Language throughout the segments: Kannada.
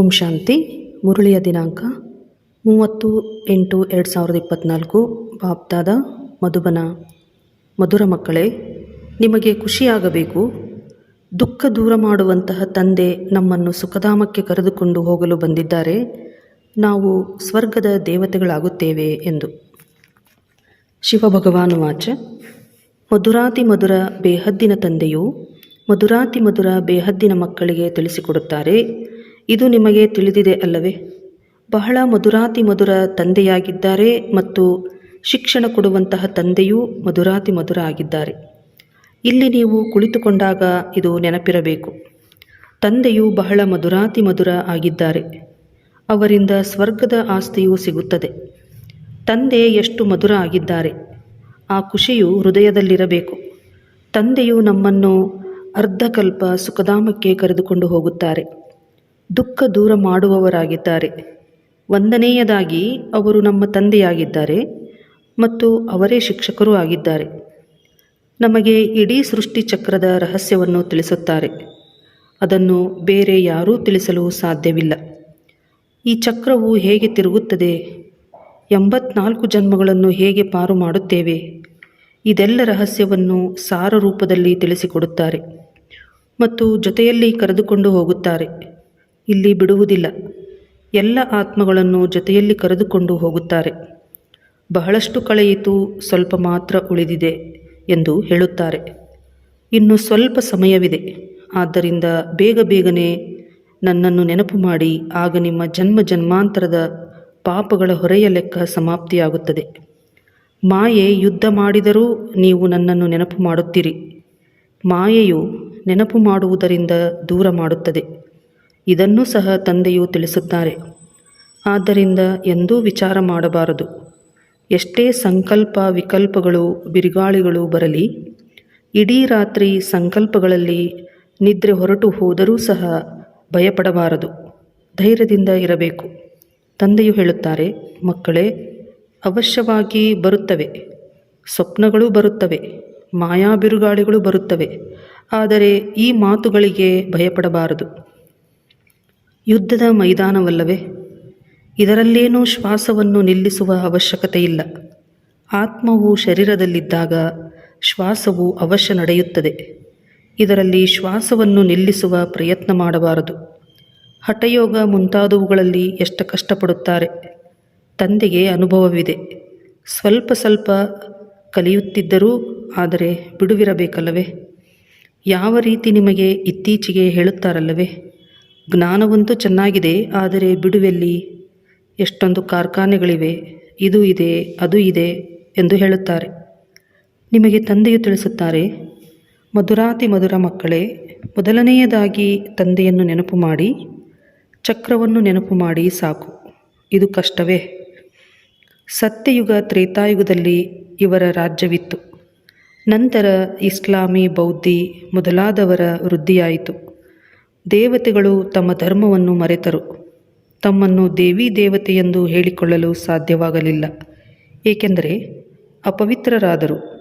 ಓಂ ಶಾಂತಿ, ಮುರಳಿಯ ದಿನಾಂಕ, ಮೂವತ್ತು ಎಂಟು ಎರಡು ಸಾವಿರದ ಇಪ್ಪತ್ತ್ನಾಲ್ಕು ಬಾಪ್ತಾದ ಮಧುಬನ. ಮಧುರ ಮಕ್ಕಳೇ, ನಿಮಗೆ ಖುಷಿಯಾಗಬೇಕು. ದುಃಖ ದೂರ ಮಾಡುವಂತಹ ತಂದೆ ನಮ್ಮನ್ನು ಸುಖಧಾಮಕ್ಕೆ ಕರೆದುಕೊಂಡು ಹೋಗಲು ಬಂದಿದ್ದಾರೆ. ನಾವು ಸ್ವರ್ಗದ ದೇವತೆಗಳಾಗುತ್ತೇವೆ ಎಂದು. ಶಿವಭಗವಾನು ವಾಚ. ಮಧುರಾತಿ ಮಧುರ ಬೇಹದ್ದಿನ ತಂದೆಯು ಮಧುರಾತಿ ಮಧುರ ಬೇಹದ್ದಿನ ಮಕ್ಕಳಿಗೆ ತಿಳಿಸಿಕೊಡುತ್ತಾರೆ. ಇದು ನಿಮಗೆ ತಿಳಿದಿದೆ ಅಲ್ಲವೇ? ಬಹಳ ಮಧುರಾತಿ ಮಧುರ ತಂದೆಯಾಗಿದ್ದಾರೆ ಮತ್ತು ಶಿಕ್ಷಣ ಕೊಡುವಂತಹ ತಂದೆಯೂ ಮಧುರಾತಿ ಮಧುರ ಆಗಿದ್ದಾರೆ. ಇಲ್ಲಿ ನೀವು ಕುಳಿತುಕೊಂಡಾಗ ಇದು ನೆನಪಿರಬೇಕು. ತಂದೆಯು ಬಹಳ ಮಧುರಾತಿ ಮಧುರ ಆಗಿದ್ದಾರೆ. ಅವರಿಂದ ಸ್ವರ್ಗದ ಆಸ್ತಿಯೂ ಸಿಗುತ್ತದೆ. ತಂದೆ ಎಷ್ಟು ಮಧುರ ಆಗಿದ್ದಾರೆ. ಆ ಖುಷಿಯು ಹೃದಯದಲ್ಲಿರಬೇಕು. ತಂದೆಯು ನಮ್ಮನ್ನು ಅರ್ಧಕಲ್ಪ ಸುಖಧಾಮಕ್ಕೆ ಕರೆದುಕೊಂಡು ಹೋಗುತ್ತಾರೆ. ದುಃಖ ದೂರ ಮಾಡುವವರಾಗಿದ್ದಾರೆ. ಒಂದನೆಯದಾಗಿ ಅವರು ನಮ್ಮ ತಂದೆಯಾಗಿದ್ದಾರೆ ಮತ್ತು ಅವರೇ ಶಿಕ್ಷಕರೂ ಆಗಿದ್ದಾರೆ. ನಮಗೆ ಇಡೀ ಸೃಷ್ಟಿ ಚಕ್ರದ ರಹಸ್ಯವನ್ನು ತಿಳಿಸುತ್ತಾರೆ. ಅದನ್ನು ಬೇರೆ ಯಾರೂ ತಿಳಿಸಲು ಸಾಧ್ಯವಿಲ್ಲ. ಈ ಚಕ್ರವು ಹೇಗೆ ತಿರುಗುತ್ತದೆ? ಎಂಬತ್ನಾಲ್ಕು ಜನ್ಮಗಳನ್ನು ಹೇಗೆ ಪಾರು ಮಾಡುತ್ತೇವೆ? ಇದೆಲ್ಲ ರಹಸ್ಯವನ್ನು ಸಾರ ರೂಪದಲ್ಲಿ ತಿಳಿಸಿಕೊಡುತ್ತಾರೆ ಮತ್ತು ಜೊತೆಯಲ್ಲಿ ಕರೆದುಕೊಂಡು ಹೋಗುತ್ತಾರೆ. ಇಲ್ಲಿ ಬಿಡುವುದಿಲ್ಲ. ಎಲ್ಲ ಆತ್ಮಗಳನ್ನು ಜೊತೆಯಲ್ಲಿ ಕರೆದುಕೊಂಡು ಹೋಗುತ್ತಾರೆ. ಬಹಳಷ್ಟು ಕಳೆಯಿತು, ಸ್ವಲ್ಪ ಮಾತ್ರ ಉಳಿದಿದೆ ಎಂದು ಹೇಳುತ್ತಾರೆ. ಇನ್ನು ಸ್ವಲ್ಪ ಸಮಯವಿದೆ. ಆದ್ದರಿಂದ ಬೇಗ ಬೇಗನೆ ನನ್ನನ್ನು ನೆನಪು ಮಾಡಿ, ಆಗ ನಿಮ್ಮ ಜನ್ಮ ಜನ್ಮಾಂತರದ ಪಾಪಗಳ ಹೊರೆಯ ಲೆಕ್ಕ ಸಮಾಪ್ತಿಯಾಗುತ್ತದೆ. ಮಾಯೆ ಯುದ್ಧ ಮಾಡಿದರೂ ನೀವು ನನ್ನನ್ನು ನೆನಪು ಮಾಡುತ್ತೀರಿ. ಮಾಯೆಯು ನೆನಪು ಮಾಡುವುದರಿಂದ ದೂರ ಮಾಡುತ್ತದೆ. ಇದನ್ನೂ ಸಹ ತಂದೆಯು ತಿಳಿಸುತ್ತಾರೆ. ಆದ್ದರಿಂದ ಎಂದೂ ವಿಚಾರ ಮಾಡಬಾರದು. ಎಷ್ಟೇ ಸಂಕಲ್ಪ ವಿಕಲ್ಪಗಳು, ಬಿರುಗಾಳಿಗಳು ಬರಲಿ, ಇಡೀ ರಾತ್ರಿ ಸಂಕಲ್ಪಗಳಲ್ಲಿ ನಿದ್ರೆ ಹೊರಟು ಹೋದರೂ ಸಹ ಭಯಪಡಬಾರದು. ಧೈರ್ಯದಿಂದ ಇರಬೇಕು. ತಂದೆಯು ಹೇಳುತ್ತಾರೆ, ಮಕ್ಕಳೇ, ಅವಶ್ಯವಾಗಿ ಬರುತ್ತವೆ. ಸ್ವಪ್ನಗಳು ಬರುತ್ತವೆ. ಮಾಯಾ ಬಿರುಗಾಳಿಗಳು ಬರುತ್ತವೆ. ಆದರೆ ಈ ಮಾತುಗಳಿಗೆ ಭಯಪಡಬಾರದು. ಯುದ್ಧದ ಮೈದಾನವಲ್ಲವೇ? ಇದರಲ್ಲೇನೂ ಶ್ವಾಸವನ್ನು ನಿಲ್ಲಿಸುವ ಅವಶ್ಯಕತೆ ಇಲ್ಲ ಆತ್ಮವು ಶರೀರದಲ್ಲಿದ್ದಾಗ ಶ್ವಾಸವು ಅವಶ್ಯ ನಡೆಯುತ್ತದೆ. ಇದರಲ್ಲಿ ಶ್ವಾಸವನ್ನು ನಿಲ್ಲಿಸುವ ಪ್ರಯತ್ನ ಮಾಡಬಾರದು. ಹಠಯೋಗ ಮುಂತಾದವುಗಳಲ್ಲಿ ಎಷ್ಟು ಕಷ್ಟಪಡುತ್ತಾರೆ? ತಂದೆಗೆ ಅನುಭವವಿದೆ. ಸ್ವಲ್ಪ ಸ್ವಲ್ಪ ಕಲಿಯುತ್ತಿದ್ದರೂ ಆದರೆ ಬಿಡುವಿರಬೇಕಲ್ಲವೇ? ಯಾವ ರೀತಿ ನಿಮಗೆ ಇತ್ತೀಚೆಗೆ ಹೇಳುತ್ತಾರಲ್ಲವೇ? ಜ್ಞಾನವಂತೂ ಚೆನ್ನಾಗಿದೆ, ಆದರೆ ಬಿಡುವೆಲ್ಲಿ? ಎಷ್ಟೊಂದು ಕಾರ್ಖಾನೆಗಳಿವೆ, ಇದು ಇದೆ, ಅದು ಇದೆ ಎಂದು ಹೇಳುತ್ತಾರೆ. ನಿಮಗೆ ತಂದೆಯು ತಿಳಿಸುತ್ತಾರೆ, ಮಧುರಾತಿ ಮಧುರ ಮಕ್ಕಳೇ, ಮೊದಲನೆಯದಾಗಿ ತಂದೆಯನ್ನು ನೆನಪು ಮಾಡಿ, ಚಕ್ರವನ್ನು ನೆನಪು ಮಾಡಿ ಸಾಕು, ಇದು ಕಷ್ಟವೇ. ಸತ್ಯಯುಗ ತ್ರೇತಾಯುಗದಲ್ಲಿ ಇವರ ರಾಜ್ಯವಿತ್ತು. ನಂತರ ಇಸ್ಲಾಮಿ ಬೌದ್ಧಿ ಮೊದಲಾದವರ ವೃದ್ಧಿಯಾಯಿತು. ದೇವತೆಗಳು ತಮ್ಮ ಧರ್ಮವನ್ನು ಮರೆತರು. ತಮ್ಮನ್ನು ದೇವಿ ದೇವತೆಯೆಂದು ಹೇಳಿಕೊಳ್ಳಲು ಸಾಧ್ಯವಾಗಲಿಲ್ಲ. ಏಕೆಂದರೆ ಅಪವಿತ್ರರಾದರು.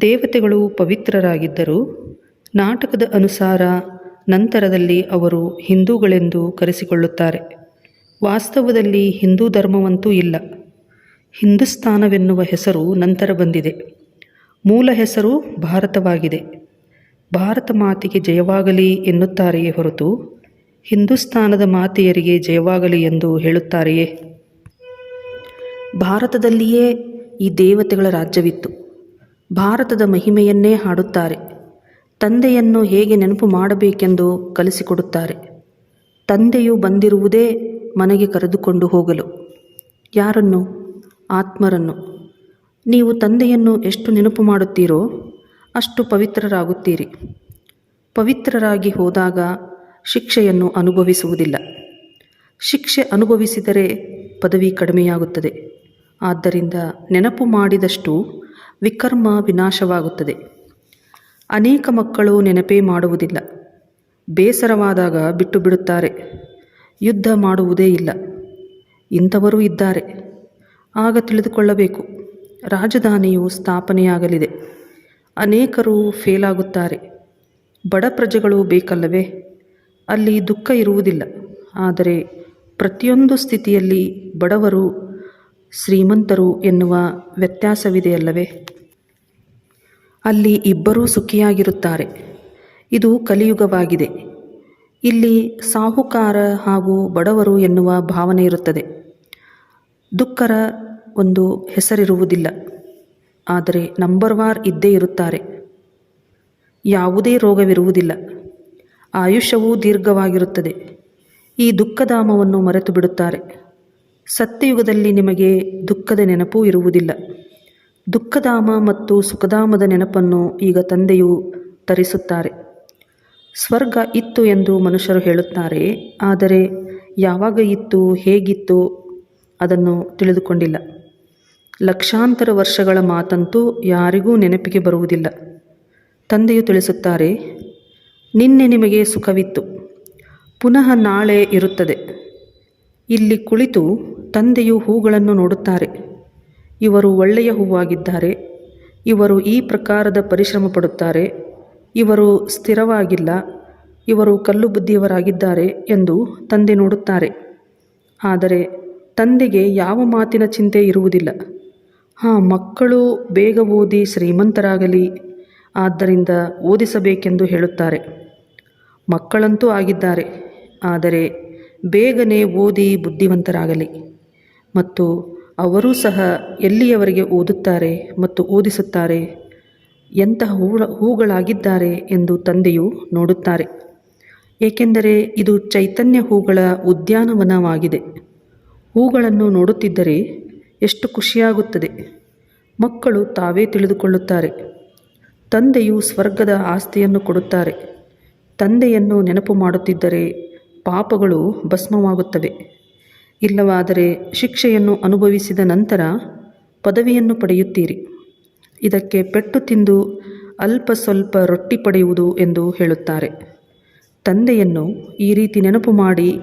ದೇವತೆಗಳು ಪವಿತ್ರರಾಗಿದ್ದರು ನಾಟಕದ ಅನುಸಾರ ನಂತರದಲ್ಲಿ ಅವರು ಹಿಂದೂಗಳೆಂದು ಕರೆಸಿಕೊಳ್ಳುತ್ತಾರೆ. ವಾಸ್ತವದಲ್ಲಿ ಹಿಂದೂ ಧರ್ಮವಂತೂ ಇಲ್ಲ. ಹಿಂದೂಸ್ತಾನವೆನ್ನುವ ಹೆಸರು ನಂತರ ಬಂದಿದೆ. ಮೂಲ ಹೆಸರು ಭಾರತವಾಗಿದೆ. ಭಾರತ ಮಾತೆಗೆ ಜಯವಾಗಲಿ ಎನ್ನುತ್ತಾರೆಯೇ ಹೊರತು ಹಿಂದೂಸ್ತಾನದ ಮಾತೆಯರಿಗೆ ಜಯವಾಗಲಿ ಎಂದು ಹೇಳುತ್ತಾರೆಯೇ? ಭಾರತದಲ್ಲಿಯೇ ಈ ದೇವತೆಗಳ ರಾಜ್ಯವಿತ್ತು. ಭಾರತದ ಮಹಿಮೆಯನ್ನೇ ಹಾಡುತ್ತಾರೆ. ತಂದೆಯನ್ನು ಹೇಗೆ ನೆನಪು ಮಾಡಬೇಕೆಂದು ಕಲಿಸಿಕೊಡುತ್ತಾರೆ. ತಂದೆಯು ಬಂದಿರುವುದೇ ಮನೆಗೆ ಕರೆದುಕೊಂಡು ಹೋಗಲು. ಯಾರನ್ನು? ಆತ್ಮರನ್ನು. ನೀವು ತಂದೆಯನ್ನು ಎಷ್ಟು ನೆನಪು ಮಾಡುತ್ತೀರೋ ಅಷ್ಟು ಪವಿತ್ರರಾಗುತ್ತೀರಿ. ಪವಿತ್ರರಾಗಿ ಹೋದಾಗ ಶಿಕ್ಷೆಯನ್ನು ಅನುಭವಿಸುವುದಿಲ್ಲ. ಶಿಕ್ಷೆ ಅನುಭವಿಸಿದರೆ ಪದವಿ ಕಡಿಮೆಯಾಗುತ್ತದೆ. ಆದ್ದರಿಂದ ನೆನಪು ಮಾಡಿದಷ್ಟು ವಿಕರ್ಮ ವಿನಾಶವಾಗುತ್ತದೆ. ಅನೇಕ ಮಕ್ಕಳು ನೆನಪೇ ಮಾಡುವುದಿಲ್ಲ. ಬೇಸರವಾದಾಗ ಬಿಟ್ಟು ಬಿಡುತ್ತಾರೆ ಯುದ್ಧ ಮಾಡುವುದೇ ಇಲ್ಲ. ಇಂಥವರೂ ಇದ್ದಾರೆ. ಆಗ ತಿಳಿದುಕೊಳ್ಳಬೇಕು. ರಾಜಧಾನಿಯು ಸ್ಥಾಪನೆಯಾಗಲಿದೆ. ಅನೇಕರು ಫೇಲಾಗುತ್ತಾರೆ ಬಡ ಪ್ರಜೆಗಳು ಬೇಕಲ್ಲವೇ? ಅಲ್ಲಿ ದುಃಖ ಇರುವುದಿಲ್ಲ. ಆದರೆ ಪ್ರತಿಯೊಂದು ಸ್ಥಿತಿಯಲ್ಲಿ ಬಡವರು ಶ್ರೀಮಂತರು ಎನ್ನುವ ವ್ಯತ್ಯಾಸವಿದೆಯಲ್ಲವೇ ಅಲ್ಲಿ ಇಬ್ಬರೂ ಸುಖಿಯಾಗಿರುತ್ತಾರೆ. ಇದು ಕಲಿಯುಗವಾಗಿದೆ. ಇಲ್ಲಿ ಸಾಹುಕಾರ ಹಾಗೂ ಬಡವರು ಎನ್ನುವ ಭಾವನೆ ಇರುತ್ತದೆ. ದುಃಖರ ಒಂದು ಹೆಸರಿರುವುದಿಲ್ಲ. ಆದರೆ ನಂಬರ್ ವಾರ್ ಇದ್ದೇ ಇರುತ್ತಾರೆ. ಯಾವುದೇ ರೋಗವಿರುವುದಿಲ್ಲ. ಆಯುಷ್ಯವೂ ದೀರ್ಘವಾಗಿರುತ್ತದೆ. ಈ ದುಃಖಧಾಮವನ್ನು ಮರೆತು ಬಿಡುತ್ತಾರೆ. ಸತ್ಯಯುಗದಲ್ಲಿ ನಿಮಗೆ ದುಃಖದ ನೆನಪೂ ಇರುವುದಿಲ್ಲ. ದುಃಖಧಾಮ ಮತ್ತು ಸುಖಧಾಮದ ನೆನಪನ್ನು ಈಗ ತಂದೆಯು ತರಿಸುತ್ತಾರೆ. ಸ್ವರ್ಗ ಇತ್ತು ಎಂದು ಮನುಷ್ಯರು ಹೇಳುತ್ತಾರೆ, ಆದರೆ ಯಾವಾಗ ಇತ್ತು, ಹೇಗಿತ್ತು ಅದನ್ನು ತಿಳಿದುಕೊಂಡಿಲ್ಲ. ಲಕ್ಷಾಂತರ ವರ್ಷಗಳ ಮಾತಂತೂ ಯಾರಿಗೂ ನೆನಪಿಗೆ ಬರುವುದಿಲ್ಲ. ತಂದೆಯು ತಿಳಿಸುತ್ತಾರೆ, ನಿನ್ನೆ ನಿಮಗೆ ಸುಖವಿತ್ತು. ಪುನಃ ನಾಳೆ ಇರುತ್ತದೆ. ಇಲ್ಲಿ ಕುಳಿತು ತಂದೆಯು ಹೂಗಳನ್ನು ನೋಡುತ್ತಾರೆ. ಇವರು ಒಳ್ಳೆಯ ಹೂವಾಗಿದ್ದಾರೆ. ಇವರು ಈ ಪ್ರಕಾರದ ಪರಿಶ್ರಮ ಪಡುತ್ತಾರೆ. ಇವರು ಸ್ಥಿರವಾಗಿಲ್ಲ. ಇವರು ಕಲ್ಲು ಬುದ್ಧಿಯವರಾಗಿದ್ದಾರೆ ಎಂದು ತಂದೆ ನೋಡುತ್ತಾರೆ. ಆದರೆ ತಂದೆಗೆ ಯಾವ ಮಾತಿನ ಚಿಂತೆ ಇರುವುದಿಲ್ಲ. ಹಾಂ, ಮಕ್ಕಳು ಬೇಗ ಓದಿ ಶ್ರೀಮಂತರಾಗಲಿ, ಆದ್ದರಿಂದ ಓದಿಸಬೇಕೆಂದು ಹೇಳುತ್ತಾರೆ. ಮಕ್ಕಳಂತೂ ಆಗಿದ್ದಾರೆ, ಆದರೆ ಬೇಗನೆ ಓದಿ ಬುದ್ಧಿವಂತರಾಗಲಿ. ಮತ್ತು ಅವರೂ ಸಹ ಎಲ್ಲಿಯವರೆಗೆ ಓದುತ್ತಾರೆ ಮತ್ತು ಓದಿಸುತ್ತಾರೆ, ಎಂತಹ ಹೂಗಳ ಹೂಗಳಾಗಿದ್ದಾರೆ ಎಂದು ತಂದೆಯು ನೋಡುತ್ತಾರೆ. ಏಕೆಂದರೆ ಇದು ಚೈತನ್ಯ ಹೂಗಳ ಉದ್ಯಾನವನವಾಗಿದೆ. ಹೂಗಳನ್ನು ನೋಡುತ್ತಿದ್ದರೆ ಎಷ್ಟು ಖುಷಿಯಾಗುತ್ತದೆ. ಮಕ್ಕಳು ತಾವೇ ತಿಳಿದುಕೊಳ್ಳುತ್ತಾರೆ. ತಂದೆಯು ಸ್ವರ್ಗದ ಆಸ್ತಿಯನ್ನು ಕೊಡುತ್ತಾರೆ. ತಂದೆಯನ್ನು ನೆನಪು ಮಾಡುತ್ತಿದ್ದರೆ ಪಾಪಗಳು ಭಸ್ಮವಾಗುತ್ತವೆ. ಇಲ್ಲವಾದರೆ ಶಿಕ್ಷೆಯನ್ನು ಅನುಭವಿಸಿದ ನಂತರ ಪದವಿಯನ್ನು ಪಡೆಯುತ್ತೀರಿ. ಇದಕ್ಕೆ ಪೆಟ್ಟು ತಿಂದು ಅಲ್ಪ ಸ್ವಲ್ಪ ರೊಟ್ಟಿ ಪಡೆಯುವುದು ಎಂದು ಹೇಳುತ್ತಾರೆ. ತಂದೆಯನ್ನು ಈ ರೀತಿ ನೆನಪು ಮಾಡಿ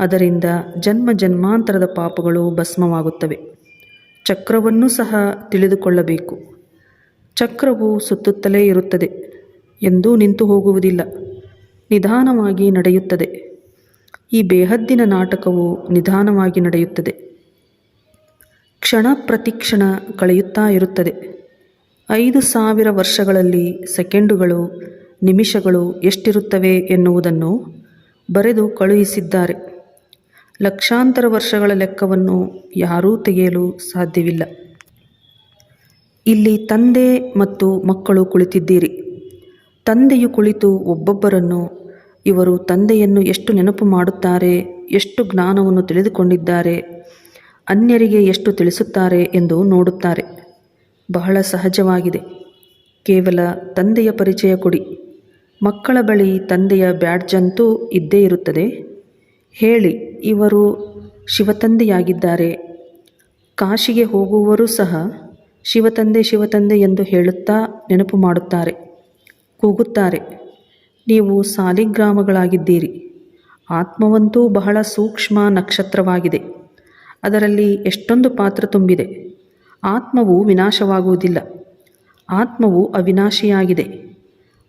ಅದರಿಂದ ಜನ್ಮ ಜನ್ಮಾಂತರದ ಪಾಪಗಳು ಭಸ್ಮವಾಗುತ್ತವೆ. ಚಕ್ರವನ್ನು ಸಹ ತಿಳಿದುಕೊಳ್ಳಬೇಕು. ಚಕ್ರವು ಸುತ್ತುತ್ತಲೇ ಇರುತ್ತದೆ ಎಂದೂ ನಿಂತು ಹೋಗುವುದಿಲ್ಲ, ನಿಧಾನವಾಗಿ ನಡೆಯುತ್ತದೆ. ಈ ಬೇಹದ್ದಿನ ನಾಟಕವು ನಿಧಾನವಾಗಿ ನಡೆಯುತ್ತದೆ. ಕ್ಷಣ ಪ್ರತಿಕ್ಷಣ ಕಳೆಯುತ್ತಾ ಇರುತ್ತದೆ. ಐದು ಸಾವಿರ ವರ್ಷಗಳಲ್ಲಿ ಸೆಕೆಂಡುಗಳು, ನಿಮಿಷಗಳು ಎಷ್ಟಿರುತ್ತವೆ ಎನ್ನುವುದನ್ನು ಬರೆದು ಕಳುಹಿಸಿದ್ದಾರೆ. ಲಕ್ಷಾಂತರ ವರ್ಷಗಳ ಲೆಕ್ಕವನ್ನು ಯಾರೂ ತೆಗೆಯಲು ಸಾಧ್ಯವಿಲ್ಲ. ಇಲ್ಲಿ ತಂದೆ ಮತ್ತು ಮಕ್ಕಳು ಕುಳಿತಿದ್ದೀರಿ. ತಂದೆಯು ಕುಳಿತು ಒಬ್ಬೊಬ್ಬರನ್ನು, ಇವರು ತಂದೆಯನ್ನು ಎಷ್ಟು ನೆನಪು ಮಾಡುತ್ತಾರೆ, ಎಷ್ಟು ಜ್ಞಾನವನ್ನು ತಿಳಿದುಕೊಂಡಿದ್ದಾರೆ, ಅನ್ಯರಿಗೆ ಎಷ್ಟು ತಿಳಿಸುತ್ತಾರೆ ಎಂದು ನೋಡುತ್ತಾರೆ. ಬಹಳ ಸಹಜವಾಗಿದೆ. ಕೇವಲ ತಂದೆಯ ಪರಿಚಯ ಕೊಡಿ. ಮಕ್ಕಳ ಬಳಿ ತಂದೆಯ ಬ್ಯಾಡ್ಜಂತೂ ಇದ್ದೇ ಇರುತ್ತದೆ. ಹೇಳಿ, ಇವರು ಶಿವತಂದೆಯಾಗಿದ್ದಾರೆ. ಕಾಶಿಗೆ ಹೋಗುವವರು ಸಹ ಶಿವತಂದೆ ಶಿವತಂದೆ ಎಂದು ಹೇಳುತ್ತಾ ನೆನಪು ಮಾಡುತ್ತಾರೆ. ಕೂಗುತ್ತಾರೆ. ನೀವು ಸಾಲಿಗ್ರಾಮಗಳಾಗಿದ್ದೀರಿ. ಆತ್ಮವಂತೂ ಬಹಳ ಸೂಕ್ಷ್ಮ ನಕ್ಷತ್ರವಾಗಿದೆ. ಅದರಲ್ಲಿ ಎಷ್ಟೊಂದು ಪಾತ್ರ ತುಂಬಿದೆ. ಆತ್ಮವು ವಿನಾಶವಾಗುವುದಿಲ್ಲ. ಆತ್ಮವು ಅವಿನಾಶಿಯಾಗಿದೆ.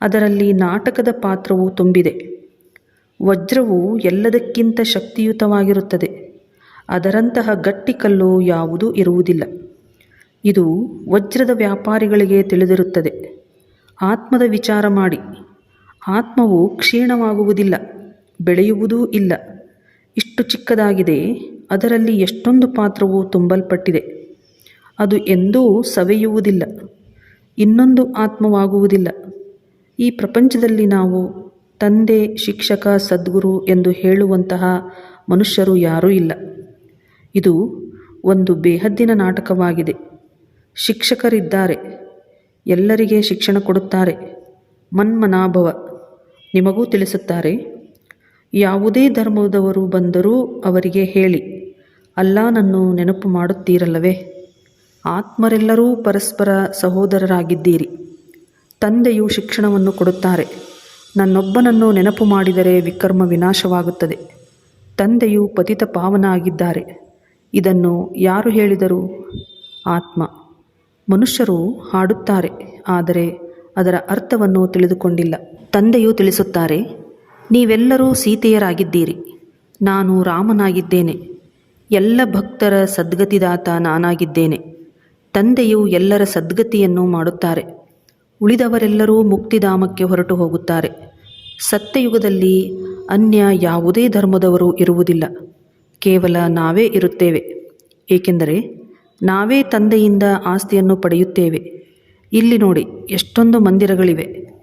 ಅದರಲ್ಲಿ ನಾಟಕದ ಪಾತ್ರವು ತುಂಬಿದೆ. ವಜ್ರವು ಎಲ್ಲದಕ್ಕಿಂತ ಶಕ್ತಿಯುತವಾಗಿರುತ್ತದೆ. ಅದರಂತಹ ಗಟ್ಟಿ ಕಲ್ಲು ಯಾವುದೂ ಇರುವುದಿಲ್ಲ. ಇದು ವಜ್ರದ ವ್ಯಾಪಾರಿಗಳಿಗೆ ತಿಳಿದಿರುತ್ತದೆ. ಆತ್ಮದ ವಿಚಾರ ಮಾಡಿ. ಆತ್ಮವು ಕ್ಷೀಣವಾಗುವುದಿಲ್ಲ, ಬೆಳೆಯುವುದೂ ಇಲ್ಲ. ಇಷ್ಟು ಚಿಕ್ಕದಾಗಿದೆ, ಅದರಲ್ಲಿ ಎಷ್ಟೊಂದು ಪಾತ್ರವು ತುಂಬಲ್ಪಟ್ಟಿದೆ. ಅದು ಎಂದೂ ಸವೆಯುವುದಿಲ್ಲ, ಇನ್ನೊಂದು ಆತ್ಮವಾಗುವುದಿಲ್ಲ. ಈ ಪ್ರಪಂಚದಲ್ಲಿ ನಾವು ತಂದೆ, ಶಿಕ್ಷಕ, ಸದ್ಗುರು ಎಂದು ಹೇಳುವಂತಹ ಮನುಷ್ಯರು ಯಾರೂ ಇಲ್ಲ. ಇದು ಒಂದು ಬೇಹದ್ದಿನ ನಾಟಕವಾಗಿದೆ. ಶಿಕ್ಷಕರಿದ್ದಾರೆ. ಎಲ್ಲರಿಗೆ ಶಿಕ್ಷಣ ಕೊಡುತ್ತಾರೆ. ಮನ್ಮನಾಭವ. ನಿಮಗೂ ತಿಳಿಸುತ್ತಾರೆ, ಯಾವುದೇ ಧರ್ಮದವರು ಬಂದರೂ ಅವರಿಗೆ ಹೇಳಿ, ಅಲ್ಲಾನನ್ನು ನೆನಪು ಮಾಡುತ್ತೀರಲ್ಲವೇ? ಆತ್ಮರೆಲ್ಲರೂ ಪರಸ್ಪರ ಸಹೋದರರಾಗಿದ್ದೀರಿ. ತಂದೆಯು ಶಿಕ್ಷಣವನ್ನು ಕೊಡುತ್ತಾರೆ. ನನ್ನೊಬ್ಬನನ್ನು ನೆನಪು ಮಾಡಿದರೆ ವಿಕರ್ಮ ವಿನಾಶವಾಗುತ್ತದೆ. ತಂದೆಯು ಪತಿತ ಪಾವನ ಆಗಿದ್ದಾರೆ ಇದನ್ನು ಯಾರು ಹೇಳಿದರು? ಆತ್ಮ. ಮನುಷ್ಯರು ಹಾಡುತ್ತಾರೆ, ಆದರೆ ಅದರ ಅರ್ಥವನ್ನು ತಿಳಿದುಕೊಂಡಿಲ್ಲ. ತಂದೆಯು ತಿಳಿಸುತ್ತಾರೆ, ನೀವೆಲ್ಲರೂ ಸೀತೆಯರಾಗಿದ್ದೀರಿ. ನಾನು ರಾಮನಾಗಿದ್ದೇನೆ. ಎಲ್ಲ ಭಕ್ತರ ಸದ್ಗತಿದಾತ ನಾನಾಗಿದ್ದೇನೆ. ತಂದೆಯು ಎಲ್ಲರ ಸದ್ಗತಿಯನ್ನು ಮಾಡುತ್ತಾರೆ. ಉಳಿದವರೆಲ್ಲರೂ ಮುಕ್ತಿಧಾಮಕ್ಕೆ ಹೊರಟು ಹೋಗುತ್ತಾರೆ. ಸತ್ಯಯುಗದಲ್ಲಿ ಅನ್ಯ ಯಾವುದೇ ಧರ್ಮದವರು ಇರುವುದಿಲ್ಲ. ಕೇವಲ ನಾವೇ ಇರುತ್ತೇವೆ. ಏಕೆಂದರೆ ನಾವೇ ತಂದೆಯಿಂದ ಆಸ್ತಿಯನ್ನು ಪಡೆಯುತ್ತೇವೆ. ಇಲ್ಲಿ ನೋಡಿ, ಎಷ್ಟೊಂದು ಮಂದಿರಗಳಿವೆ.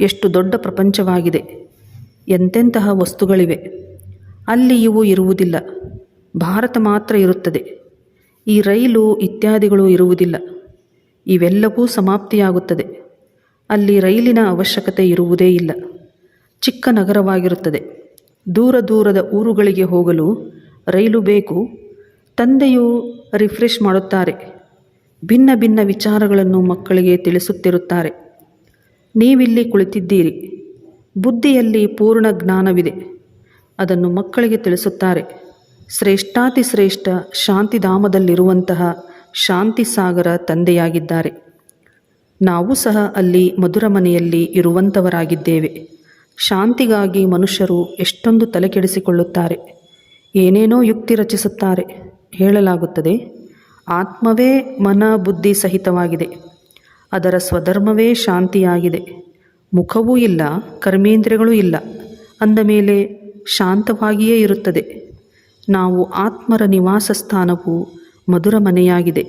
ಎಷ್ಟು ದೊಡ್ಡ ಪ್ರಪಂಚವಾಗಿದೆ. ಎಂತೆಂತಹ ವಸ್ತುಗಳಿವೆ. ಅಲ್ಲಿ ಇವು ಇರುವುದಿಲ್ಲ. ಭಾರತ ಮಾತ್ರ ಇರುತ್ತದೆ. ಈ ರೈಲು ಇತ್ಯಾದಿಗಳು ಇರುವುದಿಲ್ಲ. ಇವೆಲ್ಲವೂ ಸಮಾಪ್ತಿಯಾಗುತ್ತದೆ. ಅಲ್ಲಿ ರೈಲಿನ ಅವಶ್ಯಕತೆ ಇರುವುದೇ ಇಲ್ಲ. ಚಿಕ್ಕ ನಗರವಾಗಿರುತ್ತದೆ. ದೂರ ದೂರದ ಊರುಗಳಿಗೆ ಹೋಗಲು ರೈಲು ಬೇಕು. ತಂದೆಯು ರಿಫ್ರೆಶ್ ಮಾಡುತ್ತಾರೆ. ಭಿನ್ನ ಭಿನ್ನ ವಿಚಾರಗಳನ್ನು ಮಕ್ಕಳಿಗೆ ತಿಳಿಸುತ್ತಿರುತ್ತಾರೆ. ನೀವಿಲ್ಲಿ ಕುಳಿತಿದ್ದೀರಿ. ಬುದ್ಧಿಯಲ್ಲಿ ಪೂರ್ಣ ಜ್ಞಾನವಿದೆ. ಅದನ್ನು ಮಕ್ಕಳಿಗೆ ತಿಳಿಸುತ್ತಾರೆ. ಶ್ರೇಷ್ಠಾತಿ ಶ್ರೇಷ್ಠ ಶಾಂತಿಧಾಮದಲ್ಲಿರುವಂತಹ ಶಾಂತಿ ಸಾಗರ ತಂದೆಯಾಗಿದ್ದಾರೆ. ನಾವು ಸಹ ಅಲ್ಲಿ ಮಧುರ ಮನೆಯಲ್ಲಿ ಇರುವಂಥವರಾಗಿದ್ದೇವೆ ಶಾಂತಿಗಾಗಿ ಮನುಷ್ಯರು ಎಷ್ಟೊಂದು ತಲೆಕೆಡಿಸಿಕೊಳ್ಳುತ್ತಾರೆ. ಏನೇನೋ ಯುಕ್ತಿ ರಚಿಸುತ್ತಾರೆ ಹೇಳಲಾಗುತ್ತದೆ. ಆತ್ಮವೇ ಮನ ಬುದ್ಧಿ ಸಹಿತವಾಗಿದೆ. ಅದರ ಸ್ವಧರ್ಮವೇ ಶಾಂತಿಯಾಗಿದೆ. ಮುಖವೂ ಇಲ್ಲ, ಕರ್ಮೇಂದ್ರಿಯಗಳೂ ಇಲ್ಲ. ಅಂದ ಮೇಲೆ ಶಾಂತವಾಗಿಯೇ ಇರುತ್ತದೆ. ನಾವು ಆತ್ಮರ ನಿವಾಸ ಸ್ಥಾನವು ಮಧುರ ಮನೆಯಾಗಿದೆ.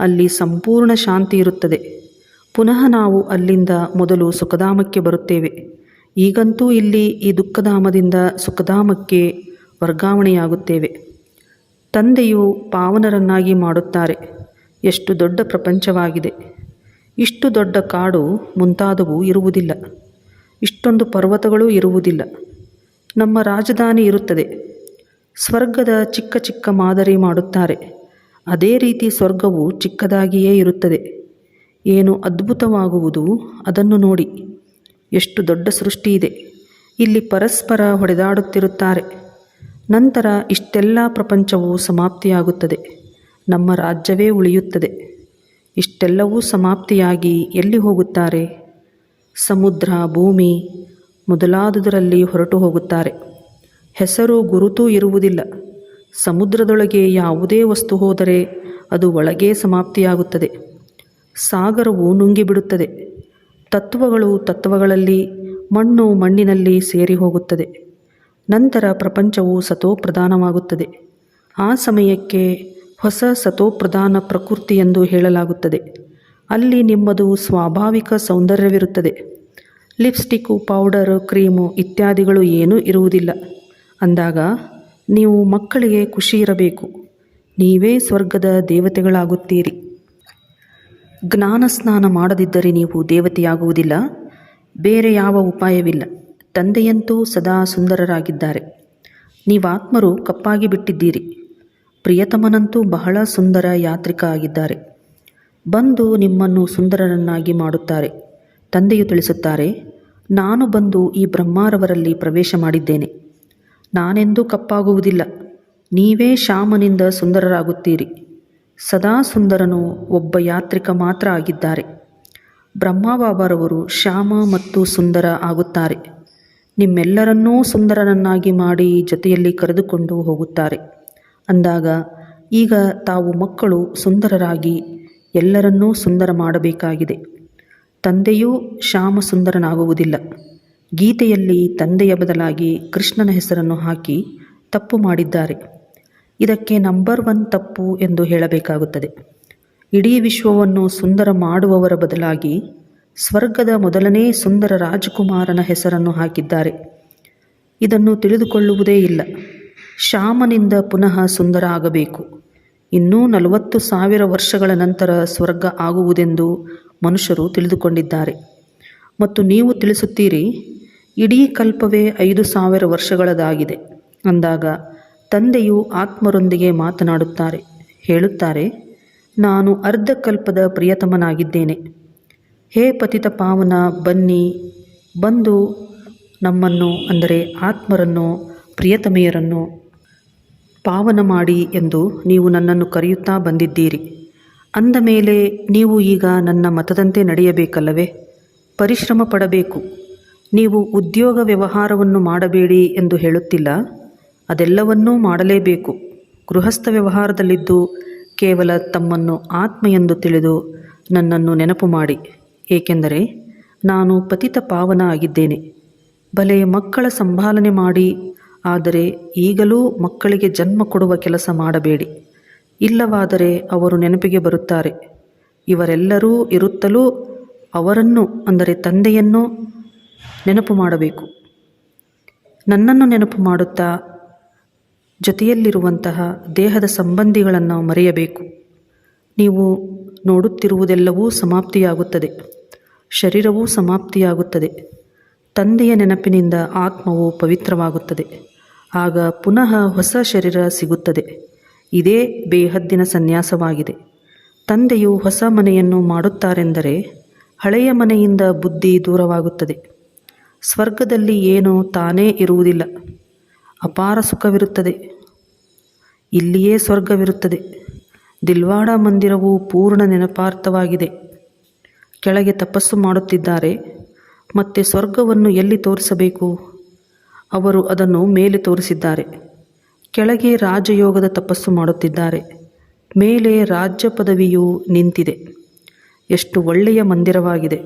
ಅಲ್ಲಿ ಸಂಪೂರ್ಣ ಶಾಂತಿ ಇರುತ್ತದೆ. ಪುನಃ ನಾವು ಅಲ್ಲಿಂದ ಮೊದಲು ಸುಖಧಾಮಕ್ಕೆ ಬರುತ್ತೇವೆ. ಈಗಂತೂ ಇಲ್ಲಿ ಈ ದುಃಖಧಾಮದಿಂದ ಸುಖಧಾಮಕ್ಕೆ ವರ್ಗಾವಣೆಯಾಗುತ್ತೇವೆ. ತಂದೆಯು ಪಾವನರನ್ನಾಗಿ ಮಾಡುತ್ತಾರೆ. ಎಷ್ಟು ದೊಡ್ಡ ಪ್ರಪಂಚವಾಗಿದೆ. ಇಷ್ಟು ದೊಡ್ಡ ಕಾಡು ಮುಂತಾದವು ಇರುವುದಿಲ್ಲ. ಇಷ್ಟೊಂದು ಪರ್ವತಗಳು ಇರುವುದಿಲ್ಲ. ನಮ್ಮ ರಾಜಧಾನಿ ಇರುತ್ತದೆ. ಸ್ವರ್ಗದ ಚಿಕ್ಕ ಚಿಕ್ಕ ಮಾದರಿ ಮಾಡುತ್ತಾರೆ. ಅದೇ ರೀತಿ ಸ್ವರ್ಗವು ಚಿಕ್ಕದಾಗಿಯೇ ಇರುತ್ತದೆ. ಏನು ಅದ್ಭುತವಾಗುವುದು ಅದನ್ನು ನೋಡಿ. ಎಷ್ಟು ದೊಡ್ಡ ಸೃಷ್ಟಿ ಇದೆ ಇಲ್ಲಿ ಪರಸ್ಪರ ಹೊಡೆದಾಡುತ್ತಿರುತ್ತಾರೆ. ನಂತರ ಇಷ್ಟೆಲ್ಲ ಪ್ರಪಂಚವು ಸಮಾಪ್ತಿಯಾಗುತ್ತದೆ. ನಮ್ಮ ರಾಜ್ಯವೇ ಉಳಿಯುತ್ತದೆ. ಇಷ್ಟೆಲ್ಲವೂ ಸಮಾಪ್ತಿಯಾಗಿ ಎಲ್ಲಿ ಹೋಗುತ್ತಾರೆ? ಸಮುದ್ರ, ಭೂಮಿ ಮೊದಲಾದುದರಲ್ಲಿ ಹೊರಟು ಹೋಗುತ್ತಾರೆ. ಹೆಸರು ಗುರುತೂ ಇರುವುದಿಲ್ಲ. ಸಮುದ್ರದೊಳಗೆ ಯಾವುದೇ ವಸ್ತು ಹೋದರೆ ಅದು ಒಳಗೇ ಸಮಾಪ್ತಿಯಾಗುತ್ತದೆ. ಸಾಗರವು ನುಂಗಿಬಿಡುತ್ತದೆ. ತತ್ವಗಳು ತತ್ವಗಳಲ್ಲಿ, ಮಣ್ಣು ಮಣ್ಣಿನಲ್ಲಿ ಸೇರಿ ಹೋಗುತ್ತದೆ. ನಂತರ ಪ್ರಪಂಚವು ಸತೋಪ್ರಧಾನವಾಗುತ್ತದೆ. ಆ ಸಮಯಕ್ಕೆ ಹೊಸ ಸತೋಪ್ರಧಾನ ಪ್ರಕೃತಿ ಎಂದು ಹೇಳಲಾಗುತ್ತದೆ. ಅಲ್ಲಿ ನಿಮ್ಮದು ಸ್ವಾಭಾವಿಕ ಸೌಂದರ್ಯವಿರುತ್ತದೆ. ಲಿಪ್ಸ್ಟಿಕ್ಕು, ಪೌಡರು, ಕ್ರೀಮು ಇತ್ಯಾದಿಗಳು ಏನೂ ಇರುವುದಿಲ್ಲ. ಅಂದಾಗ ನೀವು ಮಕ್ಕಳಿಗೆ ಖುಷಿ ಇರಬೇಕು. ನೀವೇ ಸ್ವರ್ಗದ ದೇವತೆಗಳಾಗುತ್ತೀರಿ. ಜ್ಞಾನ ಸ್ನಾನ ಮಾಡದಿದ್ದರೆ ನೀವು ದೇವತೆಯಾಗುವುದಿಲ್ಲ, ಬೇರೆ ಯಾವ ಉಪಾಯವಿಲ್ಲ. ತಂದೆಯಂತೂ ಸದಾ ಸುಂದರರಾಗಿದ್ದಾರೆ. ನೀವಾತ್ಮರು ಕಪ್ಪಾಗಿ ಬಿಟ್ಟಿದ್ದೀರಿ. ಪ್ರಿಯತಮನಂತೂ ಬಹಳ ಸುಂದರ ಯಾತ್ರಿಕ ಆಗಿದ್ದಾರೆ. ಬಂದು ನಿಮ್ಮನ್ನು ಸುಂದರರನ್ನಾಗಿ ಮಾಡುತ್ತಾರೆ. ತಂದೆಯು ತಿಳಿಸುತ್ತಾರೆ, ನಾನು ಬಂದು ಈ ಬ್ರಹ್ಮಾರವರಲ್ಲಿ ಪ್ರವೇಶ ಮಾಡಿದ್ದೇನೆ. ನಾನೆಂದೂ ಕಪ್ಪಾಗುವುದಿಲ್ಲ. ನೀವೇ ಶ್ಯಾಮನಿಂದ ಸುಂದರರಾಗುತ್ತೀರಿ. ಸದಾ ಸುಂದರನು ಒಬ್ಬ ಯಾತ್ರಿಕ ಮಾತ್ರ ಆಗಿದ್ದಾರೆ. ಬ್ರಹ್ಮಬಾಬಾರವರು ಶ್ಯಾಮ ಮತ್ತು ಸುಂದರ ಆಗುತ್ತಾರೆ. ನಿಮ್ಮೆಲ್ಲರನ್ನೂ ಸುಂದರನನ್ನಾಗಿ ಮಾಡಿ ಜೊತೆಯಲ್ಲಿ ಕರೆದುಕೊಂಡು ಹೋಗುತ್ತಾರೆ. ಅಂದಾಗ, ಈಗ ತಾವು ಮಕ್ಕಳು ಸುಂದರರಾಗಿ ಎಲ್ಲರನ್ನೂ ಸುಂದರ ಮಾಡಬೇಕಾಗಿದೆ. ತಂದೆಯೂ ಶ್ಯಾಮ ಸುಂದರನಾಗುವುದಿಲ್ಲ ಗೀತೆಯಲ್ಲಿ ತಂದೆಯ ಬದಲಾಗಿ ಕೃಷ್ಣನ ಹೆಸರನ್ನು ಹಾಕಿ ತಪ್ಪು ಮಾಡಿದ್ದಾರೆ. ಇದಕ್ಕೆ ನಂಬರ್ ಒನ್ ತಪ್ಪು ಎಂದು ಹೇಳಬೇಕಾಗುತ್ತದೆ. ಇಡೀ ವಿಶ್ವವನ್ನು ಸುಂದರ ಮಾಡುವವರ ಬದಲಾಗಿ ಸ್ವರ್ಗದ ಮೊದಲನೇ ಸುಂದರ ರಾಜಕುಮಾರನ ಹೆಸರನ್ನು ಹಾಕಿದ್ದಾರೆ. ಇದನ್ನು ತಿಳಿದುಕೊಳ್ಳುವುದೇ ಇಲ್ಲ. ಶ್ಯಾಮನಿಂದ ಪುನಃ ಸುಂದರ ಆಗಬೇಕು. ಇನ್ನೂ ನಲವತ್ತು ಸಾವಿರ ವರ್ಷಗಳ ನಂತರ ಸ್ವರ್ಗ ಆಗುವುದೆಂದು ಮನುಷ್ಯರು ತಿಳಿದುಕೊಂಡಿದ್ದಾರೆ. ಮತ್ತು ನೀವು ತಿಳಿಸುತ್ತೀರಿ, ಇಡೀ ಕಲ್ಪವೇ ಐದು ಸಾವಿರ ವರ್ಷಗಳದಾಗಿದೆ. ಅಂದಾಗ ತಂದೆಯು ಆತ್ಮರೊಂದಿಗೆ ಮಾತನಾಡುತ್ತಾರೆ, ಹೇಳುತ್ತಾರೆ, ನಾನು ಅರ್ಧಕಲ್ಪದ ಪ್ರಿಯತಮನಾಗಿದ್ದೇನೆ. ಹೇ ಪತಿತ ಪಾವನ, ಬನ್ನಿ, ಬಂದು ನಮ್ಮನ್ನು, ಅಂದರೆ ಆತ್ಮರನ್ನು, ಪ್ರಿಯತಮೆಯರನ್ನು, ಪಾವನ ಮಾಡಿ ಎಂದು ನೀವು ನನ್ನನ್ನು ಕರೆಯುತ್ತಾ ಬಂದಿದ್ದೀರಿ. ಅಂದ ಮೇಲೆ ನೀವು ಈಗ ನನ್ನ ಮತದಂತೆ ನಡೆಯಬೇಕಲ್ಲವೇ? ಪರಿಶ್ರಮ ಪಡಬೇಕು. ನೀವು ಉದ್ಯೋಗ ವ್ಯವಹಾರವನ್ನು ಮಾಡಬೇಡಿ ಎಂದು ಹೇಳುತ್ತಿಲ್ಲ. ಅದೆಲ್ಲವನ್ನೂ ಮಾಡಲೇಬೇಕು. ಗೃಹಸ್ಥ ವ್ಯವಹಾರದಲ್ಲಿದ್ದು ಕೇವಲ ತಮ್ಮನ್ನು ಆತ್ಮ ಎಂದು ತಿಳಿದು ನನ್ನನ್ನು ನೆನಪು ಮಾಡಿ. ಏಕೆಂದರೆ ನಾನು ಪತಿತ ಪಾವನ ಆಗಿದ್ದೇನೆ. ಭಲೆ ಮಕ್ಕಳ ಸಂಭಾಲನೆ ಮಾಡಿ, ಆದರೆ ಈಗಲೂ ಮಕ್ಕಳಿಗೆ ಜನ್ಮ ಕೊಡುವ ಕೆಲಸ ಮಾಡಬೇಡಿ. ಇಲ್ಲವಾದರೆ ಅವರು ನೆನಪಿಗೆ ಬರುತ್ತಾರೆ. ಇವರೆಲ್ಲರೂ ಇರುತ್ತಲೂ ಅವರನ್ನು, ಅಂದರೆ ತಂದೆಯನ್ನು, ನೆನಪು ಮಾಡಬೇಕು. ನನ್ನನ್ನು ನೆನಪು ಮಾಡುತ್ತಾ ಜೊತೆಯಲ್ಲಿರುವಂತಹ ದೇಹದ ಸಂಬಂಧಿಗಳನ್ನು ಮರೆಯಬೇಕು. ನೀವು ನೋಡುತ್ತಿರುವುದೆಲ್ಲವೂ ಸಮಾಪ್ತಿಯಾಗುತ್ತದೆ. ಶರೀರವೂ ಸಮಾಪ್ತಿಯಾಗುತ್ತದೆ. ತಂದೆಯ ನೆನಪಿನಿಂದ ಆತ್ಮವು ಪವಿತ್ರವಾಗುತ್ತದೆ. ಆಗ ಪುನಃ ಹೊಸ ಶರೀರ ಸಿಗುತ್ತದೆ. ಇದೇ ಬೇಹದ್ದಿನ ಸನ್ಯಾಸವಾಗಿದೆ. ತಂದೆಯು ಹೊಸ ಮನೆಯನ್ನು ಮಾಡುತ್ತಾರೆಂದರೆ ಹಳೆಯ ಮನೆಯಿಂದ ಬುದ್ಧಿ ದೂರವಾಗುತ್ತದೆ. ಸ್ವರ್ಗದಲ್ಲಿ ಏನೋ ತಾನೇ ಇರುವುದಿಲ್ಲ. ಅಪಾರ ಸುಖವಿರುತ್ತದೆ. ಇಲ್ಲಿಯೇ ಸ್ವರ್ಗವಿರುತ್ತದೆ. ದಿಲ್ವಾಡ ಮಂದಿರವು ಪೂರ್ಣ ನೆನಪಾರ್ಥವಾಗಿದೆ. ಕೆಳಗೆ ತಪಸ್ಸು ಮಾಡುತ್ತಿದ್ದಾರೆ. ಮತ್ತೆ ಸ್ವರ್ಗವನ್ನು ಎಲ್ಲಿ ತೋರಿಸಬೇಕು? ಅವರು ಅದನ್ನು ಮೇಲೆ ತೋರಿಸಿದ್ದಾರೆ. ಕೆಳಗೆ ರಾಜಯೋಗದ ತಪಸ್ಸು ಮಾಡುತ್ತಿದ್ದಾರೆ. ಮೇಲೆ ರಾಜ್ಯ ಪದವಿಯು ನಿಂತಿದೆ. ಎಷ್ಟು ಒಳ್ಳೆಯ ಮಂದಿರವಾಗಿದೆ.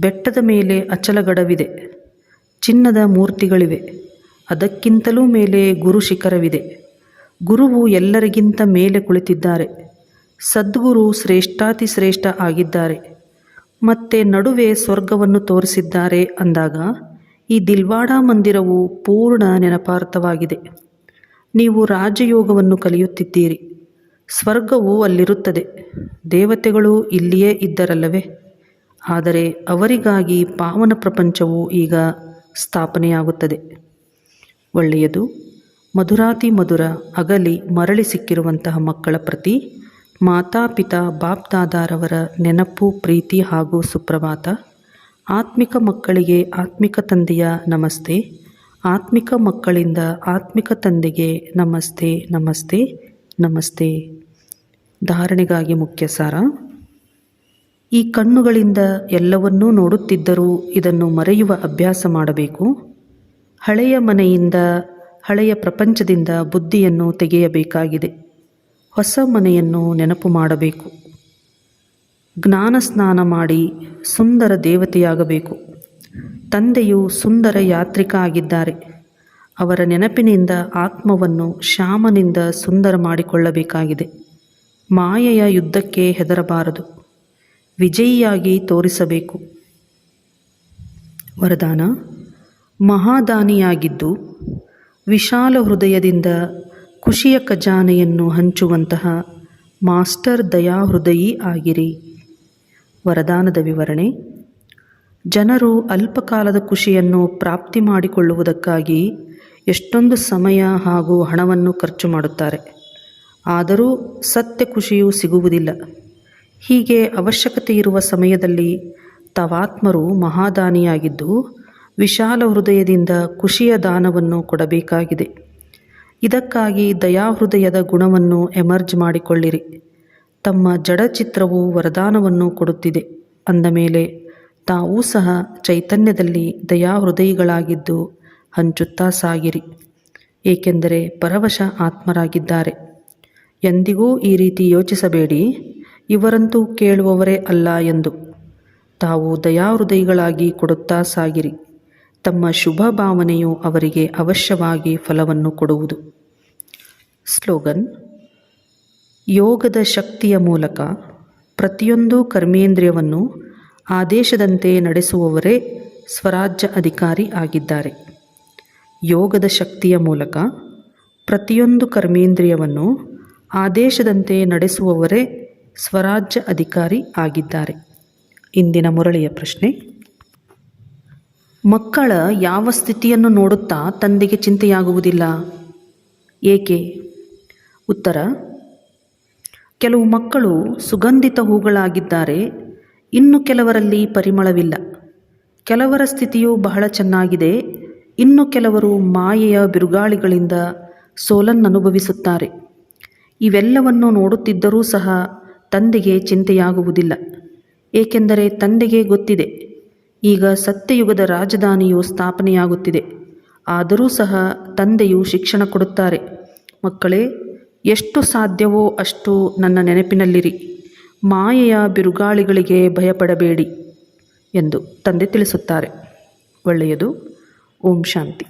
ಬೆಟ್ಟದ ಮೇಲೆ ಅಚಲಗಡವಿದೆ. ಚಿನ್ನದ ಮೂರ್ತಿಗಳಿವೆ. ಅದಕ್ಕಿಂತಲೂ ಮೇಲೆ ಗುರು ಶಿಖರವಿದೆ. ಗುರುವು ಎಲ್ಲರಿಗಿಂತ ಮೇಲೆ ಕುಳಿತಿದ್ದಾರೆ. ಸದ್ಗುರು ಶ್ರೇಷ್ಠಾತಿ ಶ್ರೇಷ್ಠ ಆಗಿದ್ದಾರೆ. ಮತ್ತೆ ನಡುವೆ ಸ್ವರ್ಗವನ್ನು ತೋರಿಸಿದ್ದಾರೆ ಅಂದಾಗ ಈ ದಿಲ್ವಾಡ ಮಂದಿರವು ಪೂರ್ಣ ನೆನಪಾರ್ಥವಾಗಿದೆ. ನೀವು ರಾಜಯೋಗವನ್ನು ಕಲಿಯುತ್ತಿದ್ದೀರಿ. ಸ್ವರ್ಗವು ಅಲ್ಲಿರುತ್ತದೆ. ದೇವತೆಗಳು ಇಲ್ಲಿಯೇ ಇದ್ದರಲ್ಲವೇ? ಆದರೆ ಅವರಿಗಾಗಿ ಪಾವನ ಪ್ರಪಂಚವು ಈಗ ಸ್ಥಾಪನೆಯಾಗುತ್ತದೆ. ಒಳ್ಳೆಯದು. ಮಧುರಾತಿ ಮಧುರ ಅಗಲಿ ಮರಳಿ ಸಿಕ್ಕಿರುವಂತಹ ಮಕ್ಕಳ ಪ್ರತಿ ಮಾತಾಪಿತಾ ಬಾಪ್ದಾದಾರವರ ನೆನಪು, ಪ್ರೀತಿ ಹಾಗೂ ಸುಪ್ರಭಾತ. ಆತ್ಮಿಕ ಮಕ್ಕಳಿಗೆ ಆತ್ಮಿಕ ತಂದೆಯ ನಮಸ್ತೆ. ಆತ್ಮಿಕ ಮಕ್ಕಳಿಂದ ಆತ್ಮಿಕ ತಂದೆಗೆ ನಮಸ್ತೆ ನಮಸ್ತೆ ನಮಸ್ತೆ. ಧಾರಣೆಗಾಗಿ ಮುಖ್ಯ ಸಾರ. ಈ ಕಣ್ಣುಗಳಿಂದ ಎಲ್ಲವನ್ನೂ ನೋಡುತ್ತಿದ್ದರೂ ಇದನ್ನು ಮರೆಯುವ ಅಭ್ಯಾಸ ಮಾಡಬೇಕು. ಹಳೆಯ ಮನೆಯಿಂದ, ಹಳೆಯ ಪ್ರಪಂಚದಿಂದ ಬುದ್ಧಿಯನ್ನು ತೆಗೆಯಬೇಕಾಗಿದೆ. ಹೊಸ ಮನೆಯನ್ನು ನೆನಪು ಮಾಡಬೇಕು. ಜ್ಞಾನ ಸ್ನಾನ ಮಾಡಿ ಸುಂದರ ದೇವತೆಯಾಗಬೇಕು. ತಂದೆಯು ಸುಂದರ ಯಾತ್ರಿಕ ಆಗಿದ್ದಾರೆ. ಅವರ ನೆನಪಿನಿಂದ ಆತ್ಮವನ್ನು ಶ್ಯಾಮನಿಂದ ಸುಂದರ ಮಾಡಿಕೊಳ್ಳಬೇಕಾಗಿದೆ. ಮಾಯೆಯ ಯುದ್ಧಕ್ಕೆ ಹೆದರಬಾರದು. ವಿಜಯಿಯಾಗಿ ತೋರಿಸಬೇಕು. ವರದಾನ ಮಹಾದಾನಿಯಾಗಿದ್ದು ವಿಶಾಲ ಹೃದಯದಿಂದ ಖುಷಿಯ ಖಜಾನೆಯನ್ನು ಹಂಚುವಂತಹ ಮಾಸ್ಟರ್ ದಯಾಹೃದಯಿ ಆಗಿರಿ. ವರದಾನದ ವಿವರಣೆ, ಜನರು ಅಲ್ಪಕಾಲದ ಖುಷಿಯನ್ನು ಪ್ರಾಪ್ತಿ ಮಾಡಿಕೊಳ್ಳುವುದಕ್ಕಾಗಿ ಎಷ್ಟೊಂದು ಸಮಯ ಹಾಗೂ ಹಣವನ್ನು ಖರ್ಚು ಮಾಡುತ್ತಾರೆ. ಆದರೂ ಸತ್ಯ ಖುಷಿಯು ಸಿಗುವುದಿಲ್ಲ. ಹೀಗೆ ಅವಶ್ಯಕತೆ ಇರುವ ಸಮಯದಲ್ಲಿ ತವಾತ್ಮರು ಮಹಾದಾನಿಯಾಗಿದ್ದು ವಿಶಾಲ ಹೃದಯದಿಂದ ಖುಷಿಯ ದಾನವನ್ನು ಕೊಡಬೇಕಾಗಿದೆ. ಇದಕ್ಕಾಗಿ ದಯಾಹೃದಯದ ಗುಣವನ್ನು ಎಮರ್ಜ್ ಮಾಡಿಕೊಳ್ಳಿರಿ. ತಮ್ಮ ಜಡಚಿತ್ರವು ವರದಾನವನ್ನು ಕೊಡುತ್ತಿದೆ. ಅಂದ ಮೇಲೆ, ತಾವೂ ಸಹ ಚೈತನ್ಯದಲ್ಲಿ ದಯಾಹೃದಯಿಗಳಾಗಿದ್ದು ಹಂಚುತ್ತಾ ಸಾಗಿರಿ. ಏಕೆಂದರೆ ಪರವಶ ಆತ್ಮರಾಗಿದ್ದಾರೆ. ಎಂದಿಗೂ ಈ ರೀತಿ ಯೋಚಿಸಬೇಡಿ. ಇವರಂತೂ ಕೇಳುವವರೇ ಅಲ್ಲ ಎಂದು. ತಾವು ದಯಾಹೃದಯಿಗಳಾಗಿ ಕೊಡುತ್ತಾ ಸಾಗಿರಿ. ತಮ್ಮ ಶುಭ ಭಾವನೆಯು ಅವರಿಗೆ ಅವಶ್ಯವಾಗಿ ಫಲವನ್ನು ಕೊಡುವುದು. ಸ್ಲೋಗನ್, ಯೋಗದ ಶಕ್ತಿಯ ಮೂಲಕ ಪ್ರತಿಯೊಂದು ಕರ್ಮೇಂದ್ರಿಯವನ್ನು ಆದೇಶದಂತೆ ನಡೆಸುವವರೇ ಸ್ವರಾಜ್ಯ ಅಧಿಕಾರಿ ಆಗಿದ್ದಾರೆ. ಯೋಗದ ಶಕ್ತಿಯ ಮೂಲಕ ಪ್ರತಿಯೊಂದು ಕರ್ಮೇಂದ್ರಿಯವನ್ನು ಆದೇಶದಂತೆ ನಡೆಸುವವರೇ ಸ್ವರಾಜ್ಯ ಅಧಿಕಾರಿ ಆಗಿದ್ದಾರೆ. ಇಂದಿನ ಮುರಳಿಯ ಪ್ರಶ್ನೆ ಮಕ್ಕಳ ಯಾವ ಸ್ಥಿತಿಯನ್ನು ನೋಡುತ್ತಾ ತಂದೆಗೆ ಚಿಂತೆಯಾಗುವುದಿಲ್ಲ. ಏಕೆ? ಉತ್ತರ, ಕೆಲವು ಮಕ್ಕಳು ಸುಗಂಧಿತ ಹೂಗಳಾಗಿದ್ದಾರೆ, ಇನ್ನು ಕೆಲವರಲ್ಲಿ ಪರಿಮಳವಿಲ್ಲ. ಕೆಲವರ ಸ್ಥಿತಿಯು ಬಹಳ ಚೆನ್ನಾಗಿದೆ, ಇನ್ನು ಕೆಲವರು ಮಾಯೆಯ ಬಿರುಗಾಳಿಗಳಿಂದ ಸೋಲನ್ನನುಭವಿಸುತ್ತಾರೆ. ಇವೆಲ್ಲವನ್ನು ನೋಡುತ್ತಿದ್ದರೂ ಸಹ ತಂದೆಗೆ ಚಿಂತೆಯಾಗುವುದಿಲ್ಲ. ಏಕೆಂದರೆ ತಂದೆಗೆ ಗೊತ್ತಿದೆ ಈಗ ಸತ್ಯಯುಗದ ರಾಜಧಾನಿಯು ಸ್ಥಾಪನೆಯಾಗುತ್ತಿದೆ. ಆದರೂ ಸಹ ತಂದೆಯು ಶಿಕ್ಷಣ ಕೊಡುತ್ತಾರೆ. ಮಕ್ಕಳೇ, ಎಷ್ಟು ಸಾಧ್ಯವೋ ಅಷ್ಟು ನನ್ನ ನೆನಪಿನಲ್ಲಿರಿ. ಮಾಯೆಯ ಬಿರುಗಾಳಿಗಳಿಗೆ ಭಯಪಡಬೇಡಿ ಎಂದು ತಂದೆ ತಿಳಿಸುತ್ತಾರೆ. ಒಳ್ಳೆಯದು. ಓಂ ಶಾಂತಿ.